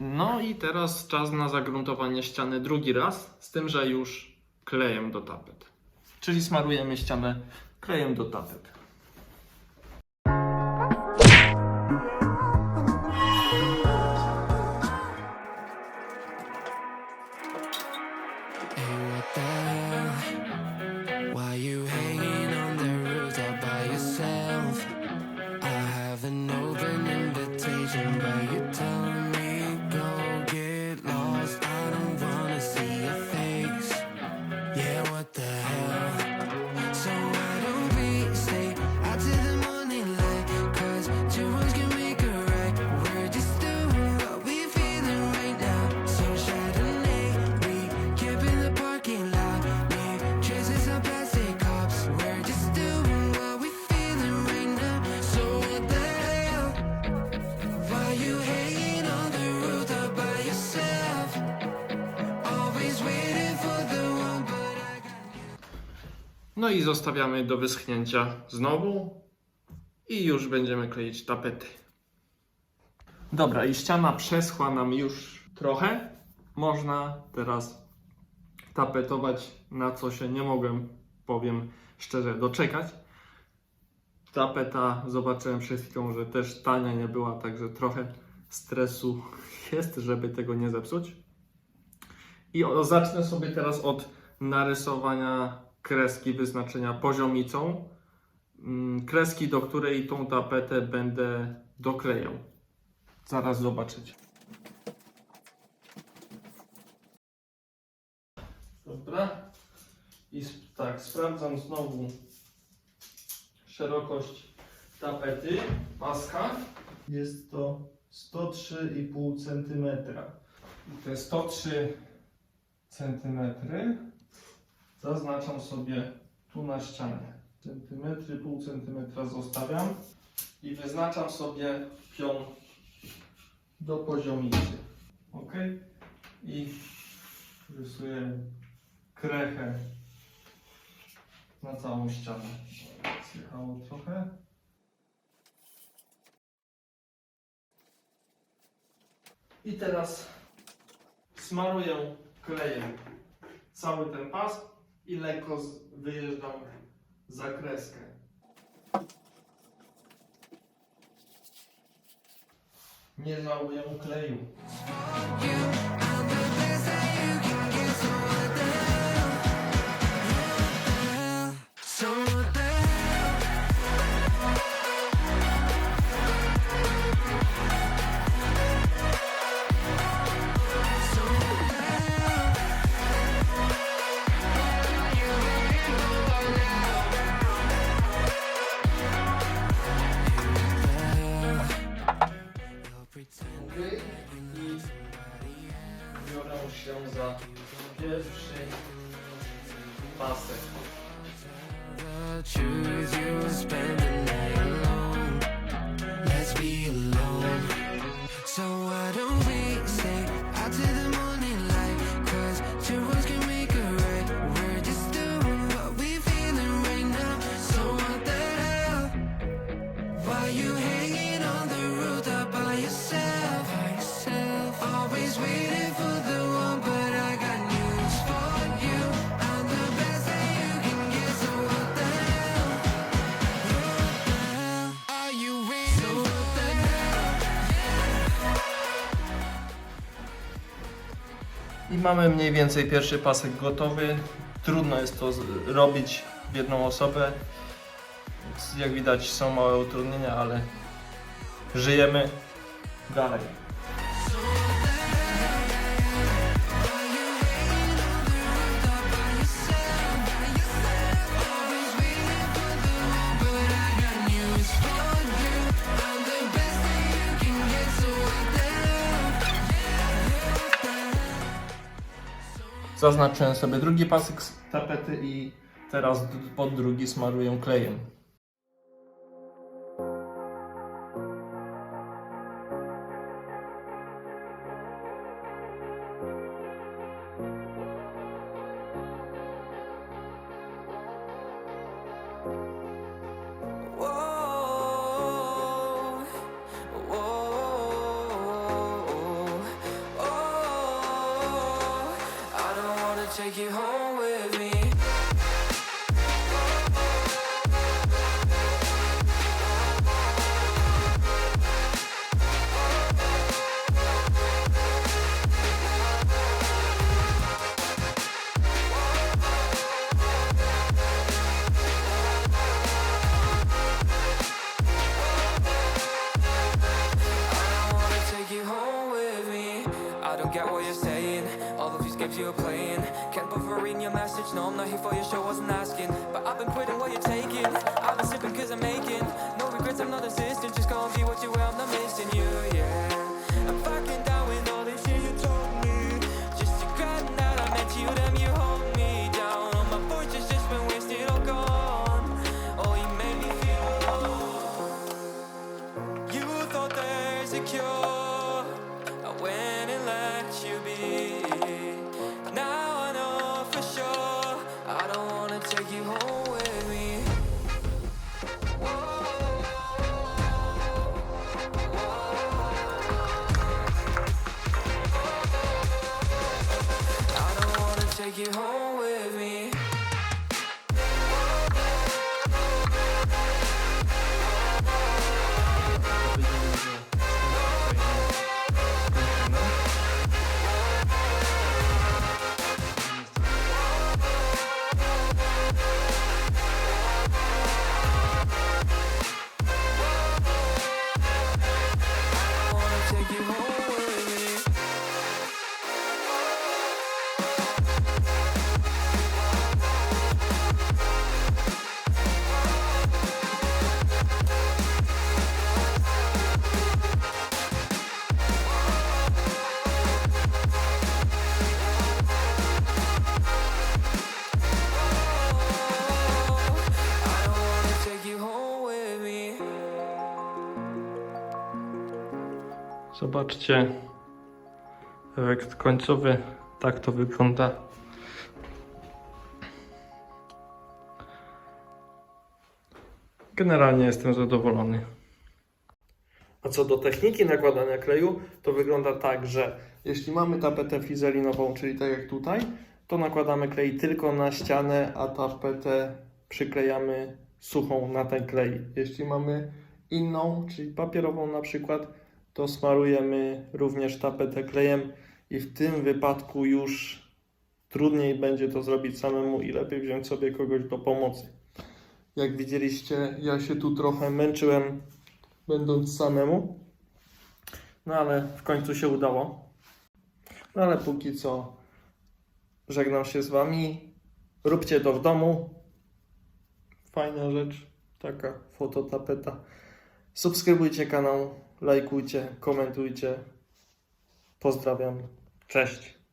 No i teraz czas na zagruntowanie ściany drugi raz, z tym, że już klejem do tapet. Czyli smarujemy ścianę klejem do tapet. No i zostawiamy do wyschnięcia znowu i już będziemy kleić tapety. Dobra, i ściana przeschła nam już trochę. Można teraz tapetować, na co się nie mogłem, powiem szczerze, doczekać. Tapeta zobaczyłem przed chwilą, że też tania nie była, także trochę stresu jest, żeby tego nie zepsuć. I zacznę sobie teraz od narysowania kreski wyznaczenia poziomicą. Mm, Kreski, do której tą tapetę będę doklejał. Zaraz zobaczycie. Dobra. I tak, sprawdzam znowu szerokość tapety, paska. Jest to 103,5 cm. Te 103 centymetry zaznaczam sobie tu na ścianie. Centymetry, pół centymetra zostawiam i wyznaczam sobie pion do poziomicy. Ok? I rysuję krechę na całą ścianę. Zjechało trochę. I teraz smaruję klejem cały ten pas i lekko wyjeżdżam za kreskę. Nie żałuję kleju. choose you spend mamy mniej więcej pierwszy pasek gotowy. Trudno jest to robić w jedną osobę. Jak widać są małe utrudnienia, ale żyjemy dalej. Zaznaczyłem sobie drugi pasek z tapety i teraz pod drugi smaruję klejem. You home These games you're playing. Can't bother reading your message. No, I'm not here for your show. Wasn't asking, but I've been quitting what you're taking. I've been sipping cause I'm making no regrets. I'm not insistent. Just gonna be what you were. I'm not missing you. Yeah, I'm fucking down with all this shit you told me. Just grant that I met you, damn you hold me down. All my fortune's just been wasted, all gone. Oh, you made me feel alone. You thought there's a cure. You home Zobaczcie efekt końcowy. Tak to wygląda. Generalnie jestem zadowolony. A co do techniki nakładania kleju, to wygląda tak, że jeśli mamy tapetę fizelinową, czyli tak jak tutaj, to nakładamy klej tylko na ścianę, a tapetę przyklejamy suchą na ten klej. Jeśli mamy inną, czyli papierową na przykład, to smarujemy również tapetę klejem i w tym wypadku już trudniej będzie to zrobić samemu i lepiej wziąć sobie kogoś do pomocy. Jak widzieliście, ja się tu trochę męczyłem, będąc samemu, no ale w końcu się udało. No ale póki co żegnam się z Wami. Róbcie to w domu. Fajna rzecz, taka fototapeta. Subskrybujcie kanał, lajkujcie, komentujcie. Pozdrawiam. Cześć.